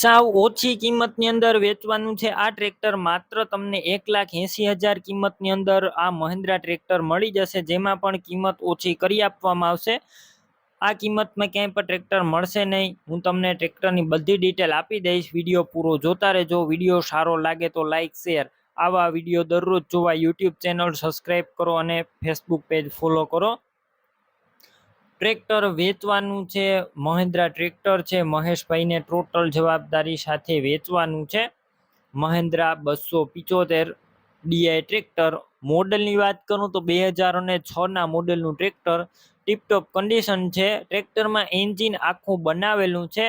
સાવ ઓછી કિંમતની અંદર વેચવાનું છે આ ટ્રેક્ટર. માત્ર તમને એક લાખ એંસી હજાર કિંમતની અંદર આ મહિન્દ્રા ટ્રેક્ટર મળી જશે, જેમાં પણ કિંમત ઓછી કરી આપવામાં આવશે. આ કિંમતમાં ક્યાંય પણ ટ્રેક્ટર મળશે નહીં. હું તમને ટ્રેક્ટરની બધી ડિટેલ આપી દઈશ. વીડિયો પૂરો જોતા રહેજો. વીડિયો સારો લાગે તો લાઇક શેર. આવા વીડિયો દરરોજ જોવા યુટ્યુબ ચેનલ સબસ્ક્રાઈબ કરો અને ફેસબુક પેજ ફોલો કરો. ટ્રેક્ટર વેચવાનું છે, મહેન્દ્રા ટ્રેક્ટર છે, મહેશભાઈને ટોટલ જવાબદારી સાથે વેચવાનું છે. મહેન્દ્રા બસો પિચોતેર ડીઆઈ ટ્રેક્ટર. મોડલની વાત કરું તો બે હજાર અને છના મોડલનું ટ્રેક્ટર ટીપટોપ કન્ડિશન છે. ટ્રેક્ટરમાં એન્જિન આખું બનાવેલું છે.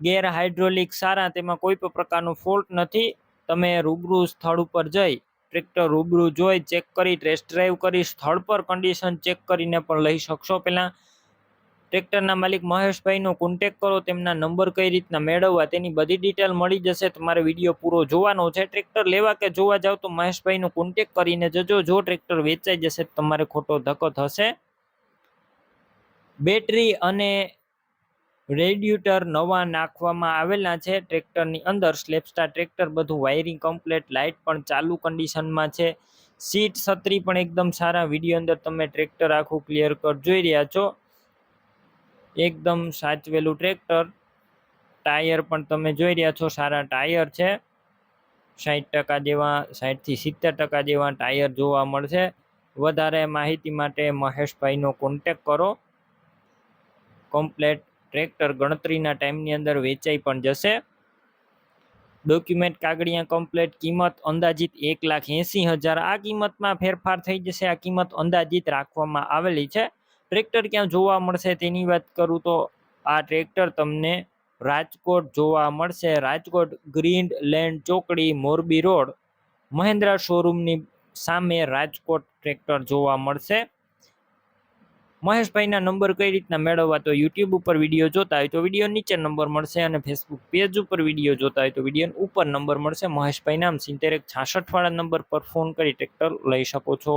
ગેર હાઇડ્રોલિક સારા, તેમાં કોઈ પણ પ્રકારનો ફોલ્ટ નથી. તમે રૂબરૂ સ્થળ ઉપર જઈ ટ્રેક્ટર રૂબરૂ જોઈ, ચેક કરી, ટેસ્ટ ડ્રાઈવ કરી, સ્થળ પર કન્ડિશન ચેક કરીને પણ લઈ શકશો. પહેલાં ટ્રેક્ટરના માલિક મહેશભાઈનો કોન્ટેક કરો, તેમના નંબર કઈ રીતના મેળવવા, તેની બધી ડિટેલ મળી જશે. તમારે વીડિયો પૂરો જોવાનો છે. ટ્રેક્ટર લેવા કે જોવા જાવ તો મહેશભાઈનો કોન્ટેક કરીને જજો. જો ટ્રેક્ટર વેચાઈ જશે તમારે ખોટો ધક્કો થશે. બેટરી અને રેડ્યુટર નવા નાખવામાં આવેલા છે. ટ્રેક્ટરની અંદર સ્લેપસ્ટાર ટ્રેક્ટર બધું વાયરિંગ કમ્પ્લેટ લાઇટ પણ ચાલુ કન્ડિશનમાં છે. સીટ છત્રી પણ એકદમ સારા. વીડિયો અંદર તમે ટ્રેક્ટર આખું ક્લિયર કટ જોઈ રહ્યા છો. એકદમ સાચવેલું ટ્રેક્ટર. ટાયર પણ તમે જોઈ રહ્યા છો, સારા ટાયર છે. સાઠ ટકા જેવા સાઠથી સિત્તેર ટકા જેવા ટાયર જોવા મળશે. વધારે માહિતી માટે મહેશભાઈનો કોન્ટેક કરો. કમ્પ્લેટ ટ્રેક્ટર ગણતરીના ટાઈમની અંદર વેચાઈ પણ જશે. ડોક્યુમેન્ટ કાગળિયા કમ્પ્લેટ કિંમત અંદાજિત એક લાખ એંસી હજાર. આ કિંમતમાં ફેરફાર થઈ જશે. આ કિંમત અંદાજિત રાખવામાં આવેલી છે. ટ્રેક્ટર ક્યાં જોવા મળશે તેની વાત કરું તો આ ટ્રેક્ટર તમને રાજકોટ જોવા મળશે. રાજકોટ ગ્રીન લેન્ડ ચોકડી મોરબી રોડ મહેન્દ્રા શોરૂમની સામે રાજકોટ ટ્રેક્ટર જોવા મળશે. મહેશભાઈના નંબર કઈ રીતના મેળવવા તો યુટ્યુબ ઉપર વીડિયો જોતા હોય તો વીડિયો નીચે નંબર મળશે અને ફેસબુક પેજ ઉપર વીડિયો જોતા હોય તો વીડિયો ઉપર નંબર મળશે. મહેશભાઈ નામ સિત્તેર એક છાસઠ વાળા નંબર પર ફોન કરી ટ્રેક્ટર લઈ શકો છો.